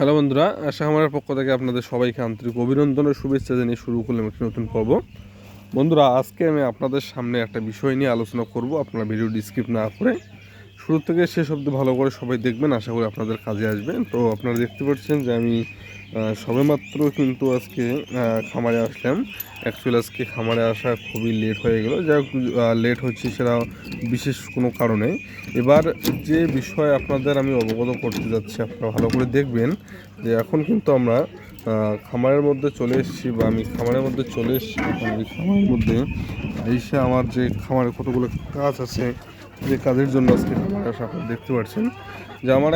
Hello বন্ধুরা, আশা আমার পক্ষ থেকে আপনাদের সবাইকে আন্তরিক অভিনন্দন ও শুভেচ্ছা জানিয়ে শুরু করলাম একটি নতুন পর্ব। বন্ধুরা, আজকে আমি আপনাদের সামনে একটা বিষয় নিয়ে আলোচনা করব, আপনারা ভিডিও ডিসক্রিপ না করে। শুরু থেকে শেষ অব্দি ভালো করে সবাই দেখবেন, আশা করি আপনাদের কাজে আসবেন। তো আপনারা দেখতে পাচ্ছেন যে আমি সবেমাত্র কিন্তু আজকে খামারে আসলাম। অ্যাকচুয়ালি আজকে খামারে আসা খুবই লেট হয়ে গেল। হোক লেট হচ্ছে সেটা বিশেষ কোনো কারণে। এবার যে বিষয় আপনাদের আমি অবগত করতে যাচ্ছি, আপনারা ভালো করে দেখবেন যে এখন কিন্তু আমরা খামারের মধ্যে চলে এসেছি বা আমি খামারের মধ্যে চলে এসেছি। খামারের মধ্যে এসে আমার যে খামারে কতগুলো কাজ আছে যে কাজের জন্য আজকে খামারে আসা আপনারা দেখতে পাচ্ছেন যে আমার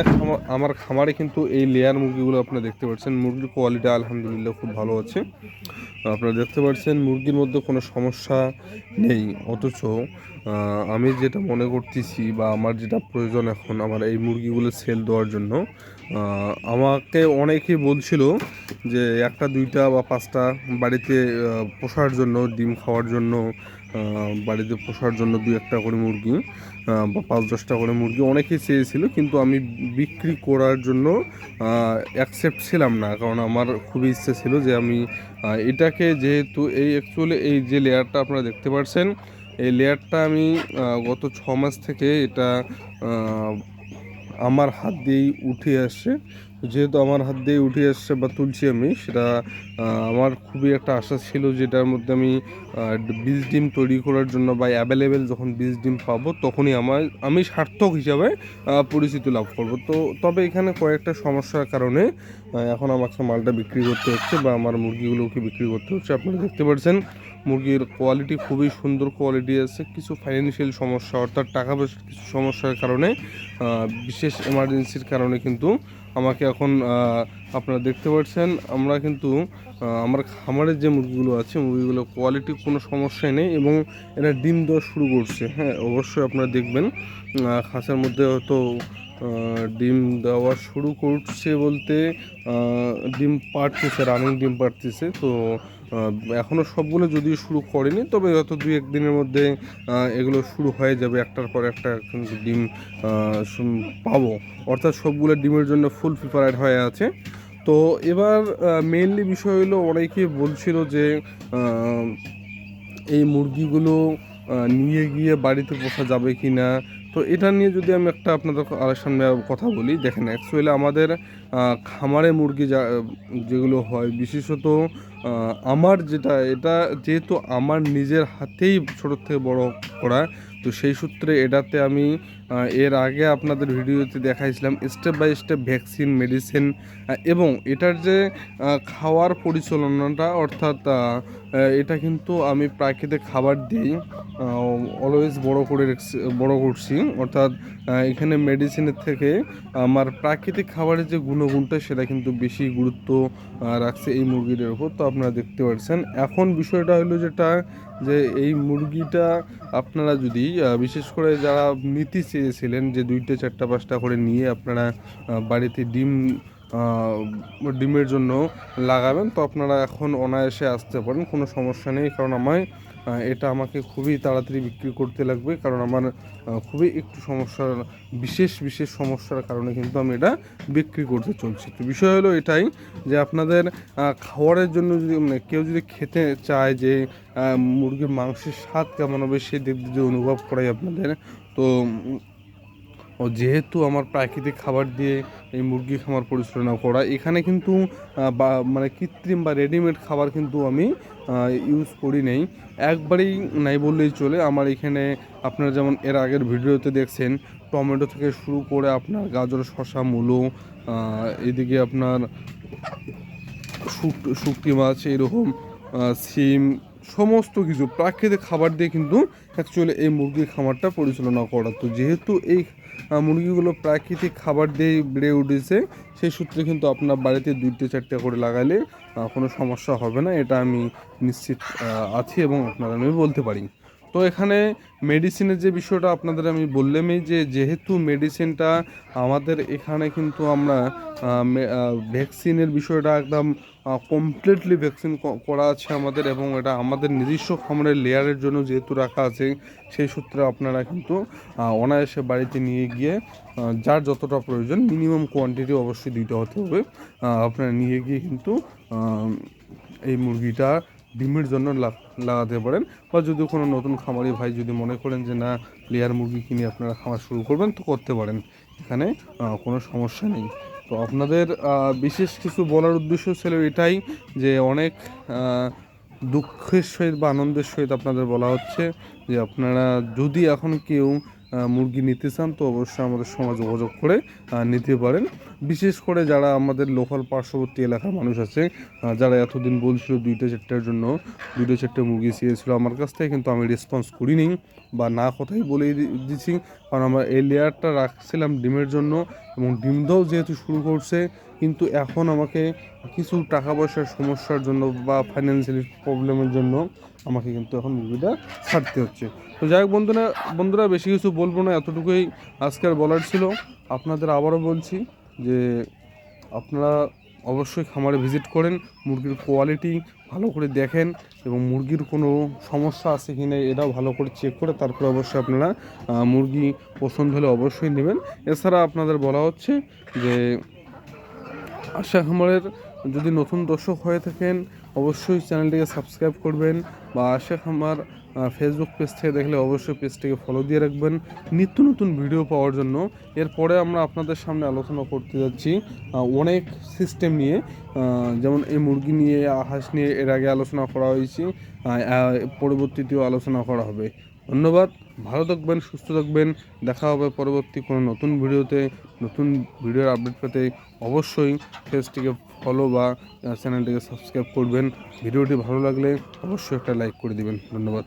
আমার খামারে কিন্তু এই লেয়ার মুরগিগুলো আপনারা দেখতে পাচ্ছেন মুরগির কোয়ালিটি আলহামদুলিল্লাহ খুব ভালো আছে। আপনারা দেখতে পাচ্ছেন মুরগির মধ্যে কোনো সমস্যা নেই, অথচ আমি যেটা মনে করতেছি বা আমার যেটা প্রয়োজন এখন আমার এই মুরগিগুলো সেল দেওয়ার জন্য আমাকে অনেকেই বলছিল যে একটা, দুইটা বা পাঁচটা বাড়িতে পোষার জন্য, ডিম খাওয়ার জন্য বাড়িতে পোষার জন্য দু একটা করে মুরগি বা পাঁচ দশটা করে মুরগি অনেকেই চেয়েছিল, কিন্তু আমি বিক্রি করার জন্য অ্যাকসেপ্ট ছিলাম না, কারণ আমার খুবই ইচ্ছে ছিল যে আমি এটাকে যেহেতু এই অ্যাকচুয়ালি এই যে লেয়ারটা আপনারা দেখতে পাচ্ছেন এই লেয়ারটা আমি গত ছ মাস থেকে এটা আমার হাত দিয়েই উঠে আসছে। যেহেতু আমার হাত দিয়ে উঠে আসছে বা তুলছি আমি, সেটা আমার খুবই একটা আশা ছিল যেটার মধ্যে আমি বীজ ডিম তৈরি করার জন্য বা অ্যাভেলেবেল যখন বীজ ডিম পাবো, তখনই আমার, আমি সার্থক হিসাবে পরিচিতি লাভ করব। তো তবে এখানে কয়েকটা সমস্যার কারণে এখন আমাকে মালটা বিক্রি করতে হচ্ছে বা আমার মুরগিগুলোকে বিক্রি করতে হচ্ছে। আপনারা দেখতে পাচ্ছেন মুরগির কোয়ালিটি খুবই সুন্দর কোয়ালিটি আছে, কিছু ফাইন্যান্সিয়াল সমস্যা, অর্থাৎ টাকা পয়সার কিছু সমস্যার কারণে বিশেষ এমার্জেন্সির কারণে কিন্তু আমাকে এখন আপনারা দেখতে পাচ্ছেন, আমরা কিন্তু আমার খামারের যে মুরগিগুলো আছে, মুরগিগুলো কোয়ালিটি কোনো সমস্যাই নেই এবং এরা ডিম দেওয়া শুরু করছে। হ্যাঁ অবশ্যই আপনারা দেখবেন খাঁচার মধ্যে হয়তো ডিম দেওয়া শুরু করছে বলতে ডিম পাড়তেছে রানিং ডিম পাড়তেছে, তো এখনও সবগুলো যদিও শুরু করেনি, তবে হয়তো দুই একদিনের মধ্যে এগুলো শুরু হয়ে যাবে, একটার পর একটা কিন্তু ডিম পাবো। অর্থাৎ সবগুলো ডিমের জন্য ফুল প্রিপারেড হয়ে আছে। তো এবার মেইনলি বিষয় হলো অনেকে বলছিল যে এই মুরগিগুলো নিয়ে গিয়ে বাড়িতে পোষা যাবে কি না তো এটা নিয়ে যদি আমি একটা আপনাদের সামনে কথা বলি, দেখেন অ্যাকচুয়ালি আমাদের খামারে মুরগি যা, যেগুলো হয়, বিশেষত আমার যেটা, এটা যেহেতু আমার নিজের হাতেই ছোটোর থেকে বড় করা, তো সেই সূত্রে এটাতে আমি এর আগে আপনাদের ভিডিওতে দেখাইছিলাম step by step vaccine medicine এবং এটার যে খাওয়ার পরিচালনাটা, অর্থাৎ এটা কিন্তু আমি প্রাকৃতিক খাবার দিই অলওয়েজ বড় করে বড় করছি। অর্থাৎ এখানে মেডিসিনের থেকে আমার প্রাকৃতিক খাবারের যে গুণগুণটা, সেটা কিন্তু বেশি গুরুত্ব রাখছে এই মুরগিটার উপর। তো আপনারা দেখতে পাচ্ছেন, এখন বিষয়টা হলো যেটা, যে এই মুরগিটা আপনারা যদি বিশেষ করে যারা নিতে চেয়েছিলেন যে দুইটা, চারটা, পাঁচটা করে নিয়ে আপনারা বাড়িতে ডিম ডিমের জন্য লাগাবেন। তো আপনারা এখন অনায়াসে আসতে পারেন, কোনো সমস্যা নেই। কারণ আমায় এটা আমাকে খুবই তাড়াতাড়ি বিক্রি করতে লাগবে। কারণ আমার খুবই একটু সমস্যার, বিশেষ বিশেষ সমস্যার কারণে কিন্তু আমি এটা বিক্রি করতে চলছি। তো বিষয় হলো এটাই যে আপনাদের খাওয়ারের জন্য যদি মানে কেউ যদি খেতে চায় যে মুরগির মাংসের স্বাদ কেমন হবে সেই দিক দিয়ে অনুভব করাই আপনাদের, তো ও যেহেতু আমার প্রাকৃতিক খাবার দিয়ে এই মুরগি খামার পরিচালনা করা, এখানে কিন্তু মানে কৃত্রিম বা রেডিমেড খাবার কিন্তু আমি ইউজ করি নেই। একবারেই নাই বললেই চলে। আমার এখানে আপনারা যেমন এর আগের ভিডিওতে দেখছেন, টমেটো থেকে শুরু করে আপনার গাজর শশা মূলো এদিকে আপনার শুক- শুটকি মাছ, এরকম সিম সমস্ত কিছু, প্রাকৃতিক খাবার দিয়ে কিন্তু অ্যাকচুয়ালি এই মুরগির খামারটা পরিচালনা করা। তো যেহেতু এই মুরগিগুলো প্রাকৃতিক খাবার দিয়ে বেড়ে উঠেছে, সেই সূত্রে কিন্তু আপনার বাড়িতে দুইটা, চারটে করে লাগালে কোনো সমস্যা হবে না, এটা আমি নিশ্চিত আছি এবং আপনারা আমি বলতে পারি। তো এখানে মেডিসিনের যে বিষয়টা আপনাদের আমি বললামই যে, যেহেতু মেডিসিনটা আমাদের এখানে কিন্তু আমরা ভ্যাকসিনের বিষয়টা একদম কমপ্লিটলি ভ্যাকসিন করা আছে আমাদের এবং এটা আমাদের নিজস্ব খামারের লেয়ারের জন্য যেহেতু রাখা আছে, সেই সূত্রে আপনারা কিন্তু অনায়াসে বাড়িতে নিয়ে গিয়ে যার যতটা প্রয়োজন মিনিমাম কোয়ান্টিটি অবশ্যই দিতে হতে হবে। আপনারা নিয়ে গিয়ে কিন্তু এই মুরগিটা ডিমের জন্য লাগাতে পারেন বা যদি কোনো নতুন খামারি ভাই যদি মনে করেন যে, না, লেয়ার মুরগি কিনে আপনারা খামার শুরু করবেন, তো করতে পারেন। এখানে কোনো সমস্যা নেই। তো আপনাদের বিশেষ কিছু বলার উদ্দেশ্য ছিল এটাই যে, অনেক দুঃখের সহিত বা আনন্দের সহিত আপনাদের বলা হচ্ছে যে, আপনারা যদি এখন কেউ মুরগি নিতে চান, তো অবশ্যই আমাদের সঙ্গে যোগাযোগ করে নিতে পারেন। বিশেষ করে যারা আমাদের লোকাল পার্শ্ববর্তী এলাকার মানুষ আছে যারা এতদিন বলছিল দুইটা চারটার জন্য, দুইটা চারটে মুরগি চেয়েছিল, আমার কাছ থেকে কিন্তু আমি রেসপন্স করিনি বা না কথাই বলে দিচ্ছি কারণ আমরা এই লেয়ারটা রাখছিলাম ডিমের জন্য এবং ডিম দাও যেহেতু শুরু করছে কিন্তু এখন আমাকে কিছু টাকা পয়সার সমস্যার জন্য বা ফাইন্যান্সিয়ালি প্রবলেমের জন্য আমাকে কিন্তু এখন মুরগিটা ছাড়তে হচ্ছে। তো যাই হোক বন্ধুরা বন্ধুরা বেশি কিছু বলব না, এতটুকুই আজকের বলার ছিল। আপনাদের আবারও বলছি যে আপনারা অবশ্যই খামারে ভিজিট করেন, মুরগির কোয়ালিটি ভালো করে দেখেন এবং মুরগির কোনো সমস্যা আছে কি না এটাও ভালো করে চেক করে তারপরে অবশ্যই আপনারা মুরগি পছন্দ হলে অবশ্যই নেবেন। এছাড়া আপনাদের বলা হচ্ছে যে আশা খামারের যদি নতুন দর্শক হয়ে থাকেন, অবশ্যই চ্যানেলটিকে সাবস্ক্রাইব করবেন বা আশা খামার ফেসবুক পেজ থেকে দেখলে অবশ্যই পেজটিকে ফলো দিয়ে রাখবেন নিত্য নতুন ভিডিও পাওয়ার জন্য। এরপরে আমরা আপনাদের সামনে আলোচনা করতে যাচ্ছি অনেক সিস্টেম নিয়ে যেমন এই মুরগি নিয়ে, হাঁস নিয়ে এর আগে আলোচনা করা হয়েছে পরবর্তীতেও আলোচনা করা হবে। ধন্যবাদ। ভালো থাকবেন, সুস্থ থাকবেন। দেখা হবে পরবর্তী কোনো নতুন ভিডিওতে। নতুন ভিডিওর আপডেট পেতে অবশ্যই ফেসটিকে ফলো বা চ্যানেলটিকে সাবস্ক্রাইব করবেন। ভিডিওটি ভালো লাগলে অবশ্যই একটা লাইক করে দিবেন। ধন্যবাদ।